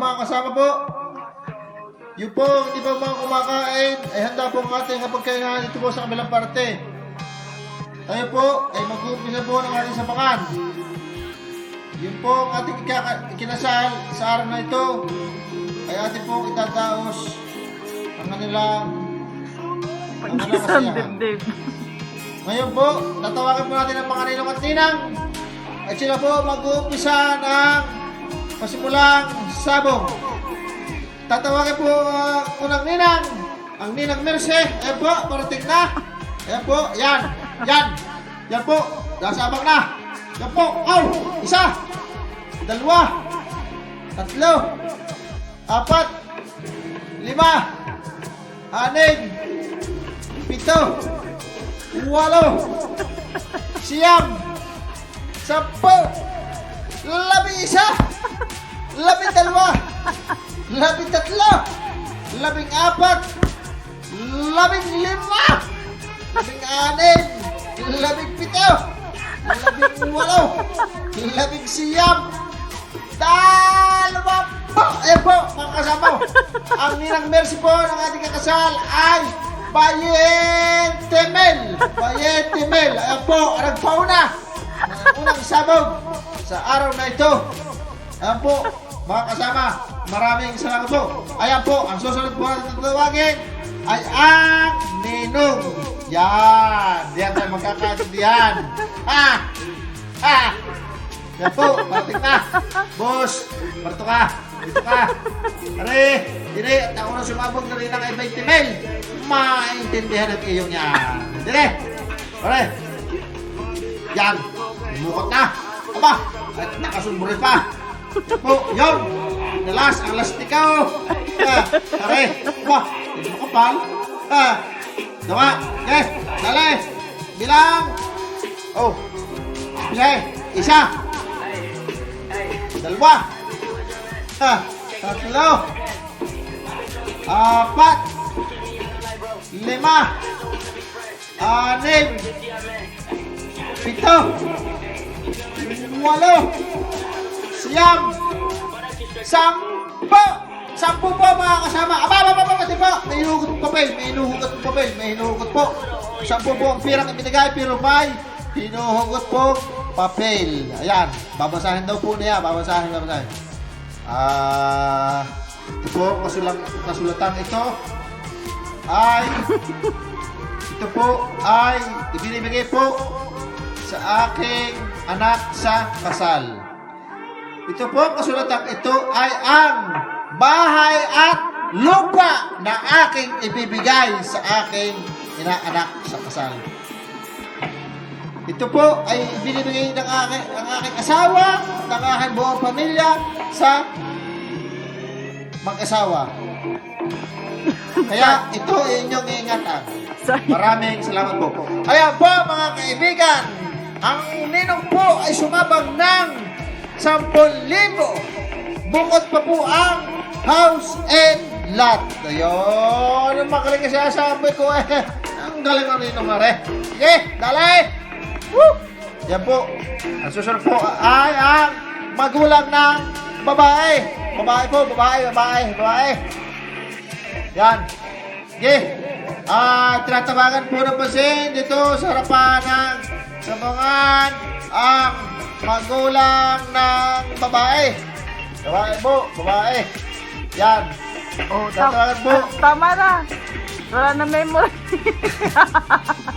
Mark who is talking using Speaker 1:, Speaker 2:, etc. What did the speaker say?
Speaker 1: mga kasama po, yung po, hindi pa mga kumakain, ay handa po ang ating kapagkainahan dito po sa kabilang parte. Tayo po ay mag-uumpisa po ng ating sapakan. Yun po ang ating ikinasal sa araw na ito ay ating po itataos ang kanilang ang kanilang kasiyahan. Ngayon po, tatawagan po natin ang mga ninong at ninang at sila po mag-uumpisa ng pasimulang sabong. Tatawagan po ang unang ninang, ang ninang Merce. Ayan po, parating na. Ayan po, yan, yan. Yan po, nasabang na. Yan po, aw, isa, dalawa, tatlo, apat, lima, anim, pito, walo, siyam, sampo, labing isa, labing dalawa, labing tatlo, labing apat, labing lima, labing anim, labing pito, labing walo, labing siyam, dalawa po. Ayan po, mga kasama. Ang ninang mercy po ng ating kakasal ay Bayentemel. Bayentemel. Ayan po, nagpauna. Ang unang sabog sa araw na ito. Ayan po, mga kasama. Maraming salamat po. Ayan po, ang susunod po natin tatawagin ay ang ninong. Yan. Diyan tayo magkakaintindihan. Ha? Ha? Yan po, parating na. Boss, parto ka. Dito ka. Are, dire, at ako na sumabog na rin ng ay 20 mil. Maintindihan ang iyong yan. Dire, are. Yan, lumukot na. Aba, at nakasumburi pa. Po, yun. Nalas, ang lastikaw. Ah, are, aba, hindi mo kapal. Ah, dawa, okay, dali. Bilang. Oh, isa, isa. Dalawa. Ha, tatlo. Apat. Lima. Anim. Pito. Walo. Siyam. Sampo. Sampo po mga kasama. Aba, aba, aba, aba, po. May hinugot po papel. May hinugot po papel. May hinugot po. Sampo po ang pirang ibinigay. Pero may hinuhugot po papel. Ayan. Babasahin daw po niya. Babasahin, babasahin. Ah, ito po, kasulang, kasulatan ito ay ito po ay ibinibigay po sa aking anak sa kasal. Ito po, kasulatan ito ay ang bahay at lupa na aking ibibigay sa aking inaanak sa kasal. Ito po ay binibigay ng aking, ang aking asawa, ng aking buong pamilya sa mag-asawa. Kaya ito ay inyong iingatan. Maraming salamat po. Kaya po mga kaibigan, ang ninong po ay sumabang ng 10,000. Bukod pa po ang house and lot. Ayun, ang magaling kasi sabi ko eh. Ang galing ng ninong mare. Sige, dali! Woo! Yan po. Ang susunod po ay ang magulang ng babae. Babae po, babae, babae, babae. Yan. Sige. Ah, tinatabagan po ng pasin dito sa harapan ng samangan ang magulang ng babae. Babae po, babae. Yan.
Speaker 2: Oh,
Speaker 1: Tatawagan po.
Speaker 2: Tama na. Wala na memory.